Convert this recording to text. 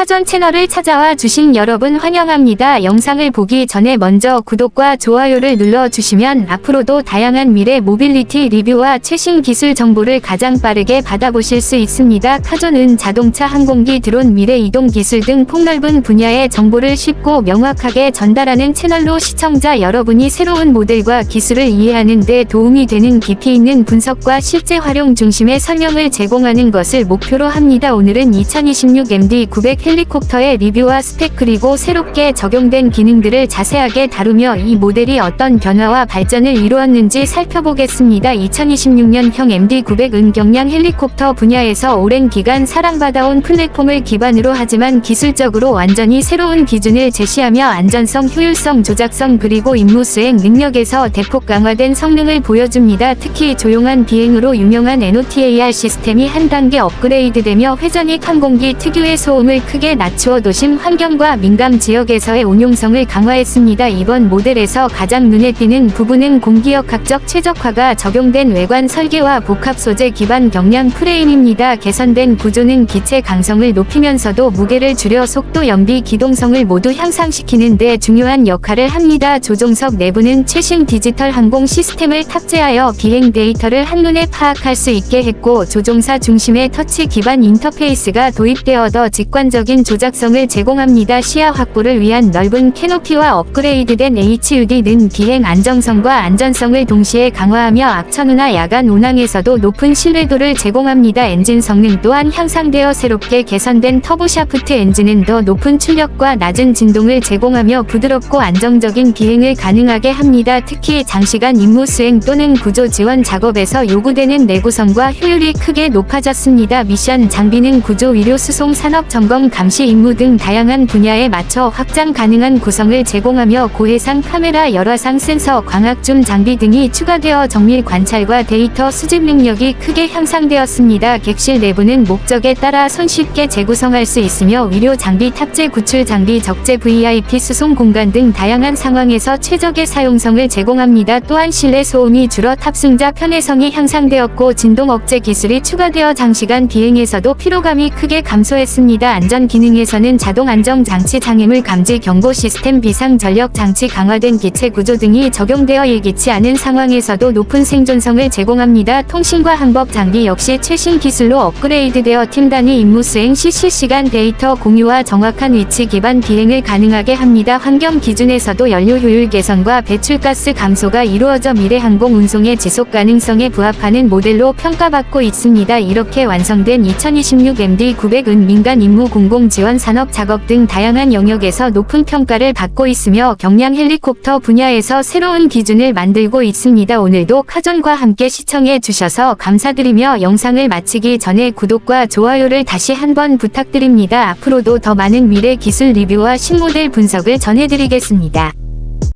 카전 채널을 찾아와 주신 여러분 환영합니다. 영상을 보기 전에 먼저 구독과 좋아요를 눌러주시면 앞으로도 다양한 미래 모빌리티 리뷰와 최신 기술 정보를 가장 빠르게 받아보실 수 있습니다. 카전은 자동차, 항공기, 드론, 미래 이동 기술 등 폭넓은 분야의 정보를 쉽고 명확하게 전달하는 채널로 시청자 여러분이 새로운 모델과 기술을 이해하는 데 도움이 되는 깊이 있는 분석과 실제 활용 중심의 설명을 제공하는 것을 목표로 합니다. 오늘은 2026 MD900 헬리콥터의 리뷰와 스펙 그리고 새롭게 적용된 기능들을 자세하게 다루며 이 모델이 어떤 변화와 발전을 이루었는지 살펴보겠습니다. 2026년형 MD900은 경량 헬리콥터 분야에서 오랜 기간 사랑받아온 플랫폼을 기반으로 하지만 기술적으로 완전히 새로운 기준을 제시하며 안전성, 효율성, 조작성 그리고 임무 수행 능력에서 대폭 강화된 성능을 보여줍니다. 특히 조용한 비행으로 유명한 NOTAR 시스템이 한 단계 업그레이드되며 회전익 항공기 특유의 소음을 크게 낮추어 도심 환경과 민감 지역에서의 운용성을 강화했습니다. 이번 모델에서 가장 눈에 띄는 부분은 공기역학적 최적화가 적용된 외관 설계와 복합 소재 기반 경량 프레임입니다. 개선된 구조는 기체 강성을 높이면서도 무게를 줄여 속도 연비 기동성을 모두 향상시키는 데 중요한 역할을 합니다. 조종석 내부는 최신 디지털 항공 시스템을 탑재하여 비행 데이터를 한눈에 파악할 수 있게 했고 조종사 중심의 터치 기반 인터페이스가 도입되어 더 직관적인 조작성을 제공합니다. 시야 확보를 위한 넓은 캐노피와 업그레이드된 HUD는 비행 안정성과 안전성을 동시에 강화하며 악천후나 야간 운항에서도 높은 신뢰도를 제공합니다. 엔진 성능 또한 향상되어 새롭게 개선된 터보샤프트 엔진은 더 높은 출력과 낮은 진동을 제공하며 부드럽고 안정적인 비행을 가능하게 합니다. 특히 장시간 임무 수행 또는 구조 지원 작업에서 요구되는 내구성과 효율이 크게 높아졌습니다. 미션 장비는 구조 위료 수송 산업 점검 감시 임무 등 다양한 분야에 맞춰 확장 가능한 구성을 제공하며 고해상 카메라 열화상 센서 광학줌 장비 등이 추가되어 정밀 관찰과 데이터 수집 능력이 크게 향상되었습니다. 객실 내부는 목적에 따라 손쉽게 재구성할 수 있으며 위료 장비 탑재 구출 장비 적재 VIP 수송 공간 등 다양한 상황에서 최적의 사용성을 제공합니다. 또한 실내 소음이 줄어 탑승자 편의성이 향상되었고 진동 억제 기술이 추가되어 장시간 비행에서도 피로감이 크게 감소했습니다. 안전 기능에서는 자동 안정 장치 장애물 감지 경고 시스템 비상 전력 장치 강화된 기체 구조 등이 적용되어 예기치 않은 상황에서도 높은 생존성을 제공합니다. 통신과 항법 장비 역시 최신 기술로 업그레이드되어 팀 단위 임무 수행 시 실시간 데이터 공유와 정확한 위치 기반 비행을 가능하게 합니다. 환경 기준에서도 연료 효율 개선과 배출가스 감소가 이루어져 미래 항공 운송의 지속 가능성에 부합하는 모델로 평가받고 있습니다. 이렇게 완성된 2026 MD900은 민간 임무 공공 지원 산업 작업 등 다양한 영역에서 높은 평가를 받고 있으며 경량 헬리콥터 분야에서 새로운 기준을 만들고 있습니다. 오늘도 카전과 함께 시청해 주셔서 감사드리며 영상을 마치기 전에 구독과 좋아요를 다시 한번 부탁드립니다. 앞으로도 더 많은 미래 기술 리뷰와 신모델 분석을 전해드리겠습니다.